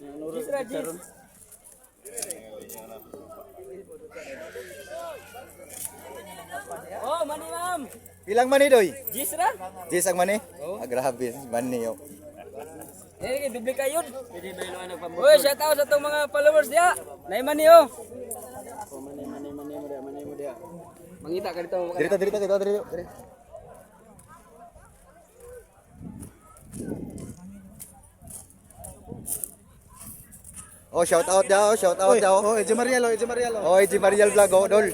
Jisra, Jis. Oh, mani ma'am. Ilang mani doy? Jisra. Jis ang mani? Ah, grabe, mani yo. Eh, dubli kayo. Pwede ba yung ano pambuto? Uy, shout out sa itong mga followers niya. Nay mani oh. Oh, mani, mani, mani mo dia, mani mo dia. Mangita ka dito. Dirito, dirito, dirito, dirito. dirito. Oh, shout out daw, shout out daw. Oh, Eji Mariel, oh, Eji Mariel. oh. Oh, Iji Mariel Vlog, oh, dol.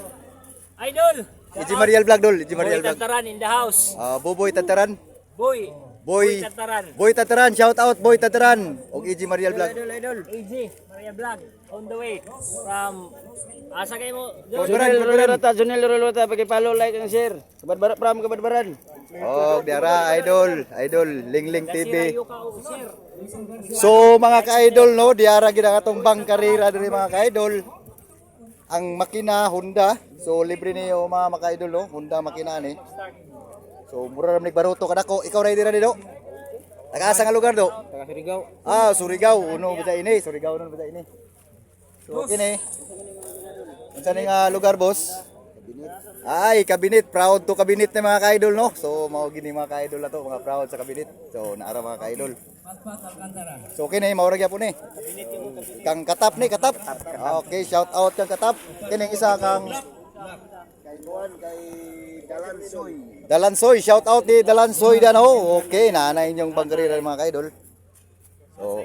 Idol. Iji Mariel Vlog, dol. Boy Mariel Vlog. Tantaran in the house. Ah, Buboy Tataran. Boy. Boy, Tantaran. Boy Tataran, shout out Boy Tataran. Og Iji Mariel Vlog. Idol, idol. AJ, Maria Vlog. On the way. From... Asa kayo mo? Junel. Rolota, Junel Rolota, pag-follow, like, and share. Kabadbaran, from Kabadbaran. Oh, diara idol, idol, Lingling TV. O sir. So mga ka-idol no, diara gid ang atong bang karera diri mga ka-idol. Ang makina Honda. So libre niyo mga maka-idol no, Honda makina ni. So mura ra baruto kadako. Ikaw ra dira do. Taga-asa nga lugar do? Taga Surigao. Ah, Surigao, uno bida ini, Surigao nun bida ini. So kini. Unsa ni nga lugar boss? Ay, kabinet. Proud to kabinet ni mga ka-idol, no? So, mao gini mga ka-idol na to, mga proud sa kabinet. So, naara mga ka-idol. So, kini, maura gyapon ni. Kang katap ni, katap. Okay, shout out kang katap. Kini isa kang kay Juan kay Dalansoy. Dalansoy, shout out ni Dalansoy dan ho. Okay, nanay inyong bangkarira mga ka-idol. So,